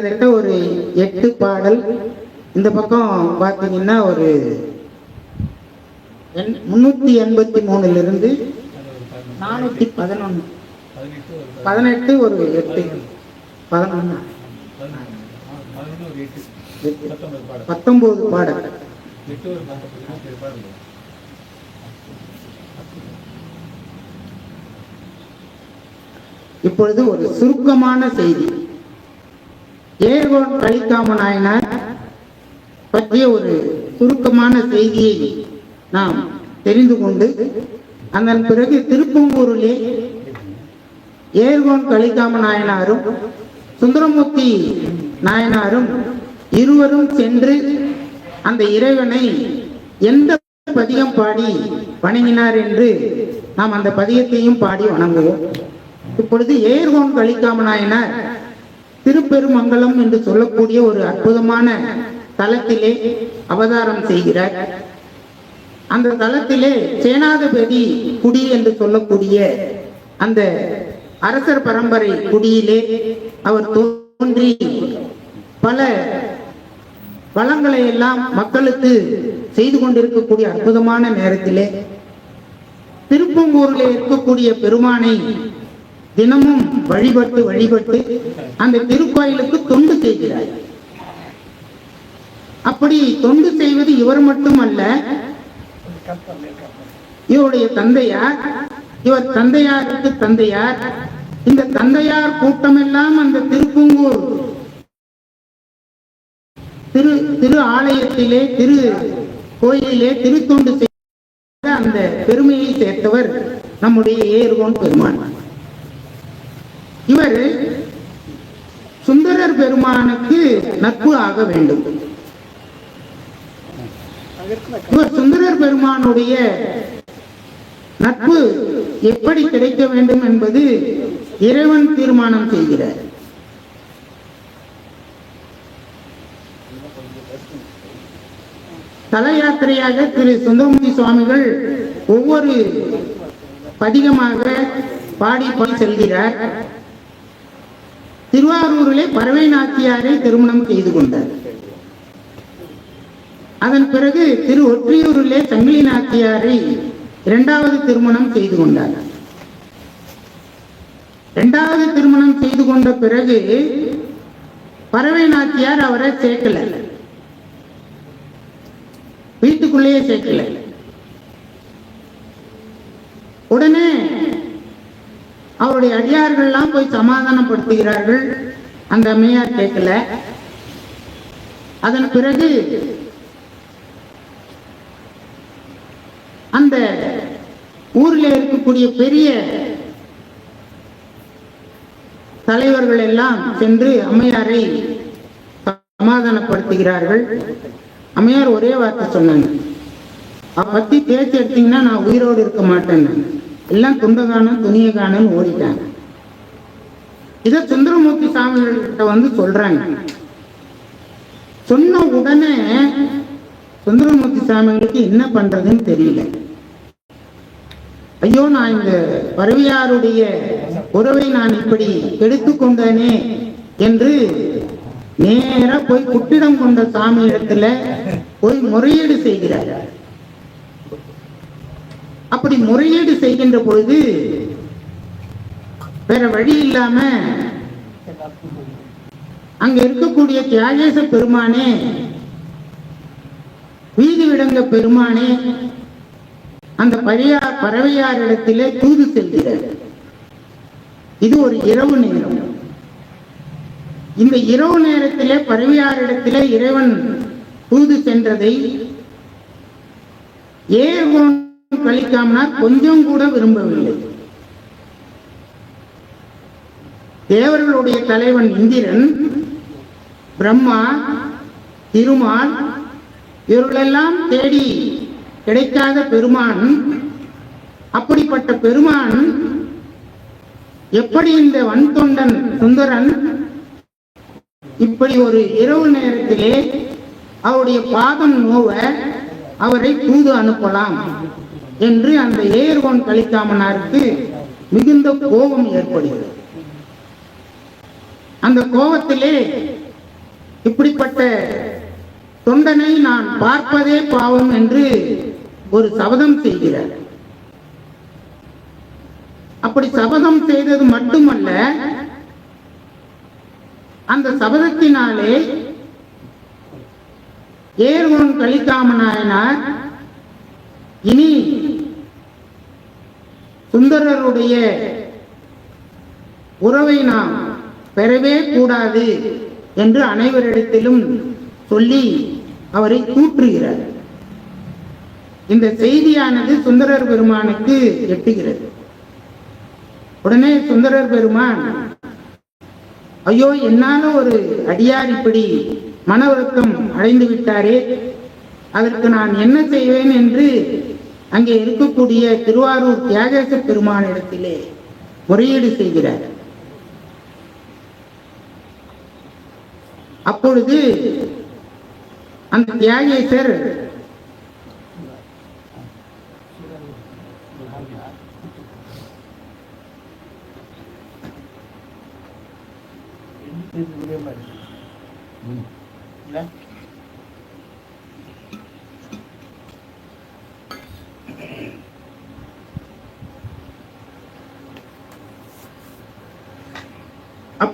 கிட்டத்தட்ட ஒரு எட்டு பாடல். இந்த பக்கம் பார்த்தீங்கன்னா ஒரு முன்னூத்தி எண்பத்தி மூணுல இருந்து நானூத்தி பதினொன்று பதினெட்டு ஒரு எட்டு. பதினொன்று பத்தொன்பது பாடல். இப்பொழுது ஒரு சுருக்கமான செய்தி. ஏர்கோன் கலிக்காம நாயனார் பற்றிய ஒரு சுருக்கமான செய்தியை நாம் தெரிந்து கொண்டு அதன் பிறகு திருப்பங்கூரிலே ஏர்கோன் கலிக்காம நாயனாரும் சுந்தரமூர்த்தி நாயனாரும் இருவரும் சென்று அந்த இறைவனை எந்த பதிகம் பாடி வணங்கினார் என்று நாம் அந்த பதிகத்தையும் பாடி வணங்குவோம். இப்பொழுது ஏர்கோன் கலிக்காம நாயனார் திருப்பெருமங்கலம் என்று சொல்லக்கூடிய ஒரு அற்புதமான தலத்திலே அவதாரம் செய்கிறார். அந்த தலத்திலே சேனாதிபதி குடி என்று சொல்லக்கூடிய அந்த அரசர் பரம்பரை குடியிலே அவர் தோன்றி பல வளங்களை எல்லாம் மக்களுக்கு செய்து கொண்டிருக்கக்கூடிய அற்புதமான நேரத்திலே திருப்பங்கூரிலே இருக்கக்கூடிய பெருமானை தினமும் வழிபட்டு வழிபட்டு அந்த திருக்கோயிலுக்கு தொண்டு செய்கிறார். அப்படி தொண்டு செய்வது இவர் மட்டுமல்ல இவருடைய தந்தையார் இவர் தந்தையாருக்கு தந்தையார் இந்த தந்தையார் கூட்டமெல்லாம் அந்த திருப்பூங்கூர் திரு திரு ஆலயத்திலே திரு கோயிலிலே திருத்தொண்டு செய்த அந்த பெருமையை சேர்த்தவர் நம்முடைய ஏர்கோன் பெருமான். இவர் சுந்தரர் பெருமானுக்கு நட்பு ஆக வேண்டும். இவர் சுந்தரர் பெருமானுடைய நட்பு எப்படி கிடைக்க வேண்டும் என்பது இறைவன் தீர்மானம் செய்கிறார். தல யாத்திரையாக திரு சுந்தரமூர்த்தி சுவாமிகள் ஒவ்வொரு பதிகமாக பாடி பாடி செல்கிறார். திருவாரூரிலே பறவை நாச்சியாரை திருமணம் செய்து கொண்டார். அதன் பிறகு திரு ஒற்றியூரிலே சங்கிலி நாச்சியாரை இரண்டாவது திருமணம் செய்து கொண்டார். இரண்டாவது திருமணம் செய்து கொண்ட பிறகு பறவை நாச்சியார் அவரை சேர்க்கல. வீட்டுக்குள்ளேயே சேர்க்கல. உடனே அவருடைய அடியார்கள்லாம் போய் சமாதானப்படுத்துகிறார்கள். அந்த அம்மையார் கேட்கல. அதன் பிறகு அந்த ஊரில் இருக்கக்கூடிய பெரிய தலைவர்கள் எல்லாம் சென்று அம்மையாரை சமாதானப்படுத்துகிறார்கள். அம்மையார் ஒரே வார்த்தை சொன்னாங்க. அவ பத்தி பேச்சு எடுத்தீங்கன்னா நான் உயிரோடு இருக்க மாட்டேன் எல்லாம் கும்பகானம் துணியகானம்னு ஓடிட்டாங்க. இத சுந்தரமூர்த்தி சாமிகிட்ட வந்து சொல்றாங்க. சொன்ன உடனே சுந்தரமூர்த்தி சாமிகளுக்கு என்ன பண்றதுன்னு தெரியல. ஐயோ நான் இந்த பறவையாருடைய உறவை நான் இப்படி எடுத்துக்கொண்டேனே என்று நேரா போய் குட்டிடம் கொண்ட சாமி இடத்துல போய் முறையீடு செய்கிறார். அப்படி முறையீடு செய்கின்ற பொழுது வேற வழி இல்லாம அங்க இருக்கக்கூடிய தியாகேச பெருமானே வீதி விடங்க பெருமானே அந்த பழையா பறவையாரிடத்திலே தூது செல்கிறார். இது ஒரு இரவு நேரம். இந்த இரவு நேரத்திலே பறவையார் இடத்திலே இறைவன் தூது சென்றதை ஏகோன் கழிக்காமனார் கொஞ்சம் கூட விரும்பவில்லை. தேவர்களுடைய தலைவன் இந்திரன் பிரம்மா திருமால் இவர்களெல்லாம் தேடி கிடைக்காத பெருமான். அப்படிப்பட்ட பெருமான் எப்படி இந்த வன்தொண்டன் சுந்தரன் இப்படி ஒரு இரவு நேரத்திலே அவருடைய பாதம் நோவ அவரை தூது அனுப்பலாம்? என்று அந்த ஏர்கோன் கலிக்காமனாருக்கு மிகுந்த கோபம் ஏற்படுகிறது. அந்த கோபத்திலே இப்படிப்பட்ட தொண்டனை நான் பார்ப்பதே பாவம் என்று ஒரு சபதம் செய்கிறார். அப்படி சபதம் செய்தது மட்டுமல்ல அந்த சபதத்தினாலே ஏர்கோன் கலிக்காம நாயனார் இனி சுந்தரருடைய உறவை நாம் பெறவே கூடாது என்று அனைவரிடத்திலும் சொல்லி அவரை கூற்றுகிறார். இந்த செய்தியானது சுந்தரர் பெருமானுக்கு எட்டுகிறது. உடனே சுந்தரர் பெருமான் ஐயோ என்னால ஒரு அடியார் இப்படி மன வருத்தம் அடைந்து விட்டாரே. அதற்கு நான் என்ன செய்வேன்? என்று அங்கே இருக்கக்கூடிய திருவாரூர் தியாகேச பெருமானிடத்திலே முறையீடு செய்கிறார். அப்பொழுது அந்த தியாகேசர்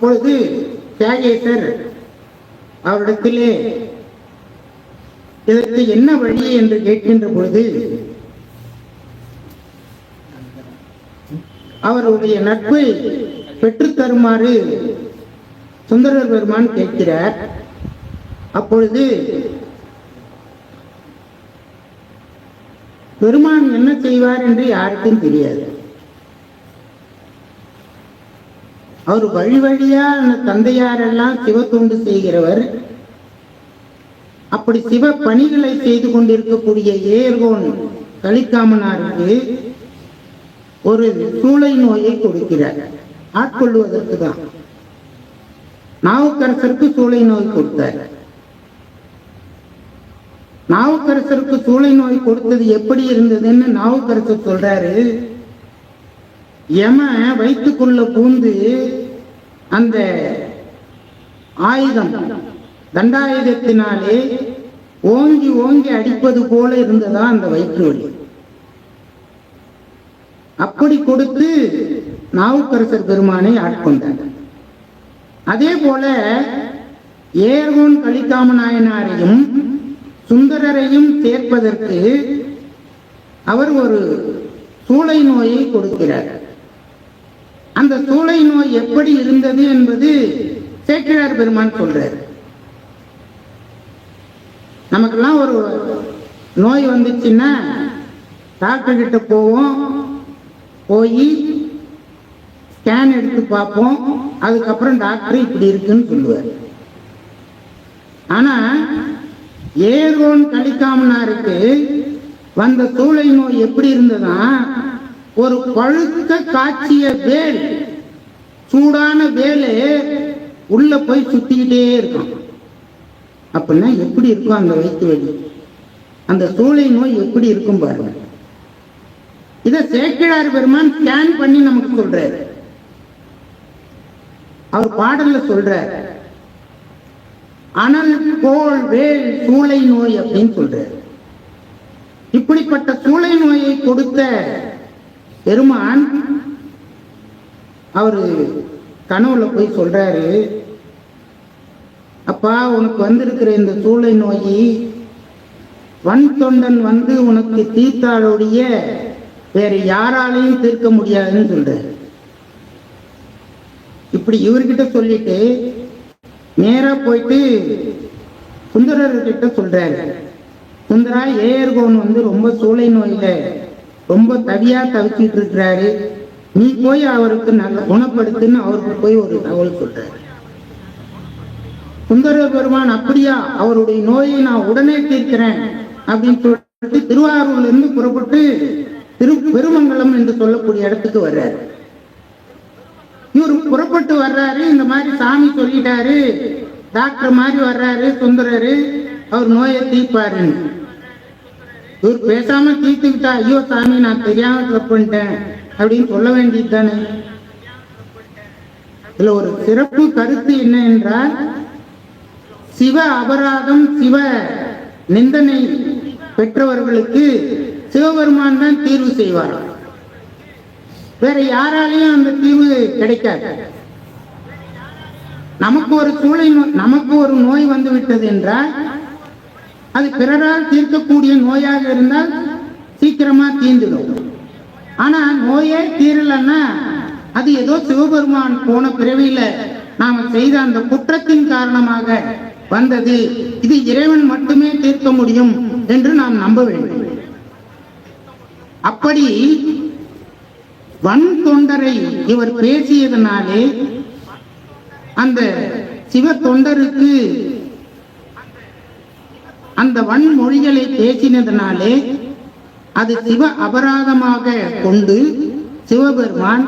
அப்பொழுது தியாகேசர் அவரிடத்திலே இதற்கு என்ன வழி என்று கேட்கின்ற பொழுது அவருடைய நட்பு பெற்று தருமாறு சுந்தரர் பெருமான் கேட்கிறார். அப்பொழுது பெருமான் என்ன செய்வார் என்று யாருக்கும் தெரியாது. அவர் வழி வழியா அந்த தந்தையாரெல்லாம் சிவத்தொண்டு செய்கிறவர். அப்படி சிவ பணிகளை செய்து கொண்டிருக்கக்கூடிய ஏர்கோன் கலிக்காமனாருக்கு ஒரு சூளை நோயை கொடுக்கிறார். ஆட்கொள்வதற்கு தான். நாவுக்கரசருக்கு சூளை நோய் கொடுத்தார். நாவுக்கரசருக்கு சூளை நோய் கொடுத்தது எப்படி இருந்ததுன்னு நாவுக்கரசர் சொல்றாரு. யம வைத்துக்குள்ள பூந்து அந்த ஆயுதம் தண்டாயுதத்தினாலே ஓங்கி ஓங்கி அடிப்பது போல இருந்ததா அந்த வயிற்று வலி அப்படி கொடுத்து நாவுக்கரசர் பெருமானை ஆட்கொண்டார். அதே போல ஏர்கோன் கலிக்காம நாயனாரையும் சுந்தரரையும் சேர்ப்பதற்கு அவர் ஒரு சூளை நோயை கொடுக்கிறார். அந்த சூளை நோய் எப்படி இருந்தது என்பது சேக்கிழார் பெருமான் சொல்றார். நமக்கெல்லாம் ஒரு நோய் வந்துச்சுன்னா டாக்டர் கிட்ட போவோம் போய் ஸ்கேன் எடுத்து பார்ப்போம் அதுக்கப்புறம் டாக்டர் இப்படி இருக்குன்னு சொல்லுவார். ஆனா ஏர்கோன் கலிக்காமனாருக்கு வந்த சூளை நோய் எப்படி இருந்ததுன்னா ஒரு பழுக்க காய்ச்சிய வேல் சூடான வேலை உள்ள போய் சுத்திக்கிட்டே இருக்கும். அப்படின்னா எப்படி இருக்கும் அந்த வயிற்று வலி அந்த சூளை நோய் எப்படி இருக்கும் பாருங்க. இத சேக்கிழார் பெருமான் ஸ்கேன் பண்ணி நமக்கு சொல்றாரு. அவர் பாடல்ல சொல்றாரு. அனல் கோல் வேல் சூளை நோய் அப்படின்னு சொல்றாரு. இப்படிப்பட்ட சூளை நோயை கொடுத்த பெருமான் அவரு கனவுல போய் சொல்றாரு அப்பா உனக்கு வந்திருக்கிற இந்த சூளை நோய் வன் தொண்டன் வந்து உனக்கு தீர்த்தாளுடைய வேற யாராலையும் தீர்க்க முடியாதுன்னு சொல்றாரு. இப்படி இவர்கிட்ட சொல்லிட்டு நேரா போயிட்டு சுந்தரர்கிட்ட சொல்றாரு. சுந்தரா ஏர்கோன் வந்து ரொம்ப சூளை நோயில ரொம்ப தவியா தவிச்சிட்டு இருக்கிறாரு நீ போய் அவருக்கு நல்ல குணப்படுத்துன்னு அவருக்கு போய் ஒரு தகவல் சொல்றாரு. சுந்தர பெருமான் அப்படியா அவருடைய நோயை நான் உடனே தீர்க்கிறேன் அப்படின்னு சொல்லிட்டு திருவாரூர்ல இருந்து புறப்பட்டு திரு பெருமங்கலம் என்று சொல்லக்கூடிய இடத்துக்கு வர்றாரு. இவர் புறப்பட்டு வர்றாரு இந்த மாதிரி சாமி சொல்லிட்டாரு டாக்டர் மாதிரி வர்றாரு சுந்தரரு அவர் நோயை தீர்ப்பாருன்னு. இவர் பேசாம தீர்த்துக்கிட்டா ஐயோ சாமி நான் தெரியாம தப்பு அப்படின்னு சொல்ல வேண்டியது தானே இதுல ஒரு சிறப்பு கருத்து என்ன என்றால் சிவ அபராதம் சிவ நிந்தனை பெற்றவர்களுக்கு சிவபெருமான் தான் தீர்வு செய்வார். வேற யாராலையும் அந்த தீர்வு கிடைக்காது. நமக்கு ஒரு சூளை நோய் நமக்கு ஒரு நோய் வந்து விட்டது என்றால் அது பிறரால் தீர்க்கக்கூடிய நோயாக இருந்தால் சீக்கிரமா தீர்ந்துடும் ஆனா நோயே தீரலன்னா அது ஏதோ சிவபெருமான் போன பிறவியில நாம செய்த அந்த குற்றத்தின் காரணமாக வந்தது. இது இறைவன் மட்டுமே தீர்க்க முடியும் என்று நாம் நம்ப வேண்டும். அப்படி வன் தொண்டரை இவர் பேசியதனாலே அந்த சிவ தொண்டருக்கு அந்த வன்மொழிகளை பேசினதனாலே அது சிவ அபராதமாக கொண்டு சிவபெருமான்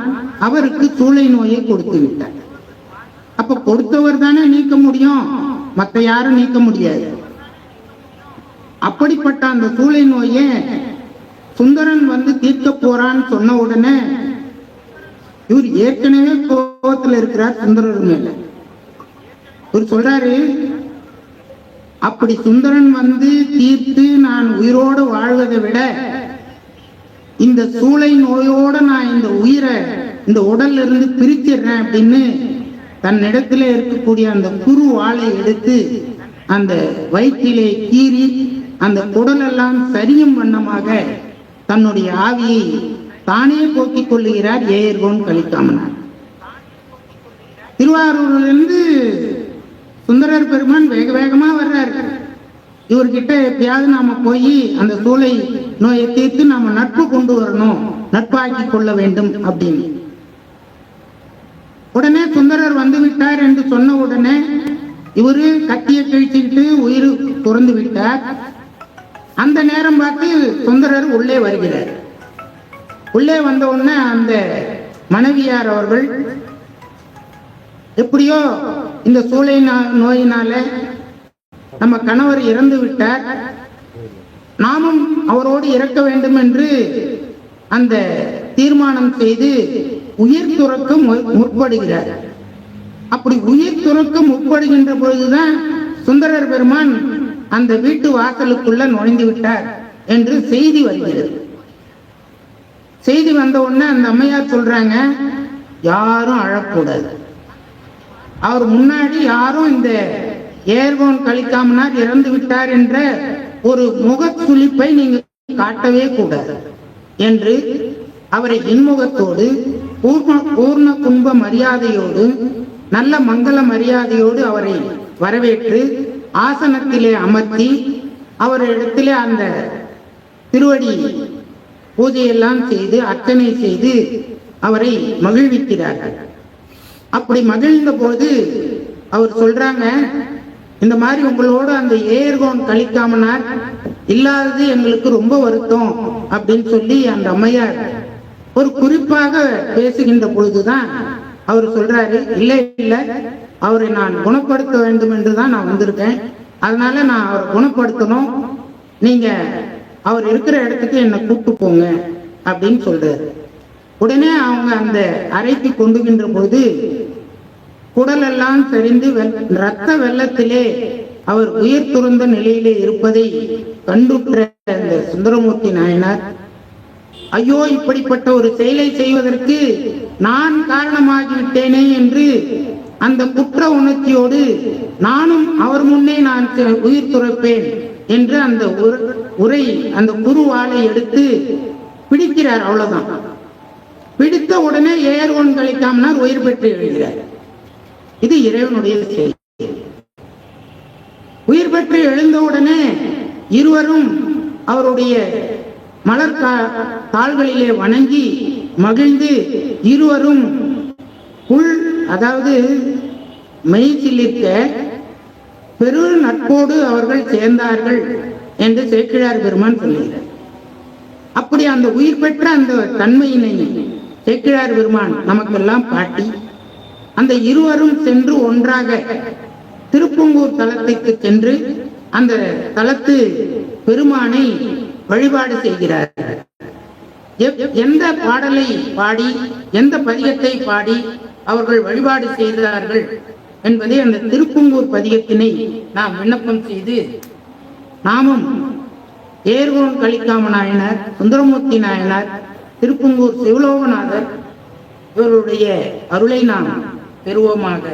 அவருக்கு சூளை நோயை கொடுத்து விட்டார். அப்ப கொடுத்தவர் தானே நீக்க முடியும். மத்த யாரும் நீக்க முடியாது. அப்படிப்பட்ட அந்த சூளை நோயை சுந்தரன் வந்து தீர்க்க போறான்னு சொன்ன உடனே இவர் ஏற்கனவே கோபத்துல இருக்கிறார் சுந்தரர் மேல. இவர் சொல்றாரு அப்படி சுந்தரன் வந்து தீர்த்து நான் உயிரோடு வாழ்வதை விட இந்த சூளை நோயோட நான் இந்த உயிரை இந்த உடல்ல இருந்து பிரிச்சிடுறேன் அப்படின்னு தன்னிடத்துல இருக்கக்கூடிய அந்த குரு வாளை எடுத்து அந்த வயிற்றிலே கீறி அந்த குடலெல்லாம் சரியும் வண்ணமாக தன்னுடைய ஆவியை தானே போக்கிக் கொள்ளுகிறார் ஏயர்கோன் கலிக்காமனார் திருவாரூரிலிருந்து சுந்தரர் பெருமான் வேக வேகமா வர்றாரு. இவர்கிட்ட எப்பயாவது நாம போய் அந்த சூளை நோயை தீர்த்து நாம நட்பு கொண்டு வரணும் நட்பாக்கி கொள்ள வேண்டும் அப்படின்னு. உடனே சுந்தரர் வந்து விட்டார் என்று சொன்ன உடனே இவரு கத்தியை கிழிச்சுக்கிட்டு உயிர் துறந்து விட்டார். அந்த நேரம் பார்த்து சுந்தரர் உள்ளே வருகிறார். உள்ளே வந்த உடனே அந்த மனைவியார் அவர்கள் எப்படியோ இந்த சூளை நோயினால நம்ம கணவர் இறந்து விட்டார். நாமும் அவரோடு இறக்க வேண்டும் என்று அந்த தீர்மானம் செய்து உயிர் துறக்க முற்படுகிறார். அப்படி உயிர் துறக்க முற்படுகின்ற பொழுதுதான் சுந்தரர் பெருமான் அந்த வீட்டு வாசலுக்குள்ள நுழைந்து விட்டார் என்று செய்தி வருகிறது. செய்தி வந்த உடனே அந்த அம்மையார் சொல்றாங்க யாரும் அழக்கூடாது. அவர் முன்னாடி யாரும் இந்த ஏர்கோன் கழிக்காமனார் இறந்து விட்டார் என்ற ஒரு முகத்துளிப்பை நீங்க காட்டவே கூடாது என்று அவரை இன்முகத்தோடு பூர்ண பூர்ண கும்ப மரியாதையோடு நல்ல மங்கள மரியாதையோடு அவரை வரவேற்று ஆசனத்திலே அமர்த்தி அவரிடத்திலே அந்த திருவடி பூஜையெல்லாம் செய்து அர்ச்சனை செய்து அவரை மகிழ்விக்கிறார்கள். அப்படி மகிழ்ந்த போது அவர் சொல்றாங்க இந்த மாதிரி உங்களோட அந்த ஏர்கோன் கழிக்காமனார் இல்லாதது எங்களுக்கு ரொம்ப வருத்தம் அப்படின்னு சொல்லி அந்த அம்மையார் ஒரு குறிப்பாக பேசுகின்ற பொழுதுதான் அவர் சொல்றாரு இல்ல இல்ல அவரை நான் குணப்படுத்த வேண்டும் என்று தான் நான் வந்திருக்கேன். அதனால நான் அவரை குணப்படுத்தணும். நீங்க அவர் இருக்கிற இடத்துக்கு என்னை கூப்பிட்டு போங்க அப்படின்னு சொல்றாரு. உடனே அவங்க அந்த அறைக்கு கொண்டுகின்ற பொழுது குடலெல்லாம் சரிந்து ரத்த வெள்ளத்திலே அவர் உயிர் துறந்த நிலையிலே இருப்பதை கண்டுற்ற அந்த சுந்தரமூர்த்தி நாயனார் ஐயோ இப்படிப்பட்ட ஒரு செயலை செய்வதற்கு நான் காரணமாகிவிட்டேனே என்று அந்த குற்ற உணர்ச்சியோடு நானும் அவர் முன்னே நான் செ- உயிர் துறப்பேன் என்று அந்த உரை அந்த குருவாளை எடுத்து பிடிக்கிறார். அவ்வளவுதான். பிடித்த உடனே ஏர் ஒன் கழிக்காமனார் உயிர் பெற்று எழுகிறார். இது இறைவனுடைய செயல். உயிர் பெற்று எழுந்தவுடனே இருவரும் அவருடைய மலர் கா- கால்களிலே வணங்கி மகிழ்ந்து இருவரும் உள் அதாவது மெய்சிலிருக்க பெரு நட்போடு அவர்கள் சேர்ந்தார்கள் என்று சேக்கிழார் பெருமான் சொல்லுகிறார். அப்படி அந்த உயிர் பெற்ற அந்த தன்மையினை சேக்கிழார் பெருமான் நமக்கெல்லாம் பாட்டி. அந்த இருவரும் சென்று ஒன்றாக திருப்பங்கூர் தலத்துக்கு சென்று அந்த தலத்து பெருமானை வழிபாடு செய்கிறார்கள் எப்- எந்த பாடலை பாடி எந்த பதிகத்தை பாடி அவர்கள் வழிபாடு செய்கிறார்கள் என்பதை அந்த திருப்புங்கூர் பதிகத்தினை நாம் விண்ணப்பம் செய்து நாமும் ஏர்கோன் கலிக்காம நாயனார் சுந்தரமூர்த்தி நாயனார் திருப்புங்கூர் சிவலோகநாதர் இவருடைய அருளை நாம் பெறுவோமாக.